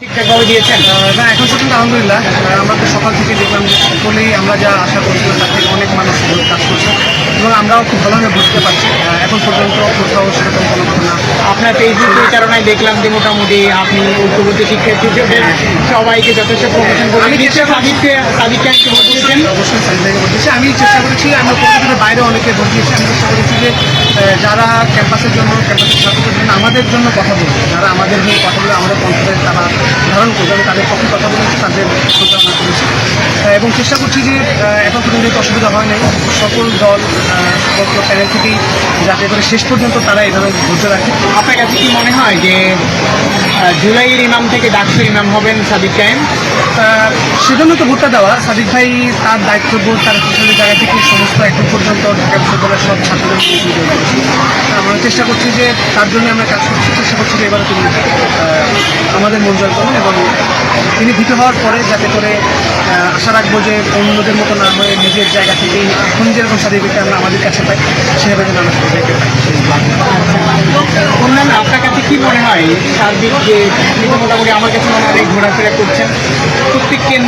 ঠিকঠাকভাবে দিয়েছেন? না এখন পর্যন্ত আলহামদুলিল্লাহ। আমরা তো সকাল থেকে দেখলাম যে সকলেই আমরা যা আশা করছিলাম তার থেকে অনেক মানুষ কাজ করছে এবং আমরাও খুব ভালোভাবে বুঝতে পারছি। এখন পর্যন্ত কোথাও সেরকম কোনো ঘটনা আপনার ফেসবুক টুইটারনায় দেখলাম যে মোটামুটি আপনি ঐক্যবদ্ধ শিক্ষার্থী হিসেবে সবাইকে যথেষ্ট প্রমোশন করে আমি নিশ্চয় সাদিককে সাদিককে আমি ভোট দিয়েছেন। অবশ্যই বলতেছি আমি চেষ্টা করেছি আমি পরিচিত বাইরে অনেকে ভোট দিয়েছি। আমি চেষ্টা করেছি যে যারা ক্যাম্পাসের জন্য ক্যাম্পাসের ছাত্রদের জন্য আমাদের জন্য কথা বলবে যারা আমাদের হয়ে কথা বলে আমাদের ধারণ করবে আমি তাদের পক্ষে কথা বলেছি তাদের প্রচারণা করেছি। এবং চেষ্টা করছি যে এখন পর্যন্ত অসুবিধা হয় নাই সকল দল সকল প্যানেল থেকেই যাতে করে শেষ পর্যন্ত তারা এভাবে ধৈর্য রাখে। আপনার কাছে কি মনে হয় যে জুলাইয়ের ইমাম থেকে ডাকসুর ইমাম হবেন সাদিক কায়েম? সেজন্য তো ভোটটা দেওয়া। সাদিক ভাই তার দায়িত্ববোধ তার প্রশাসনের জায়গা থেকে সমস্ত এখন পর্যন্ত ঢাকা বিশ্ববিদ্যালয়ের সব ছাত্রদের আমরা চেষ্টা করছি যে তার জন্য আমরা কাজ করছি চেষ্টা করছি যে এবার তিনি আমাদের মন জয় করুন এবং তিনি ভীত হওয়ার পরে যাতে করে আশা রাখব যে অন্যদের মতো না হয়ে নিজের জায়গা থেকে এখন যেরকম সার্টিফিকেট আমরা আমাদের কাছে পাই, সেভাবে যেন আমরা সার্টিফিকেট পাই। আপনার কাছে কি মনে হয়? সার্বিক যে মোটামুটি আমার কাছে মনে হয়, ঘোরাফেরা করছেন প্রত্যেক কেন্দ্র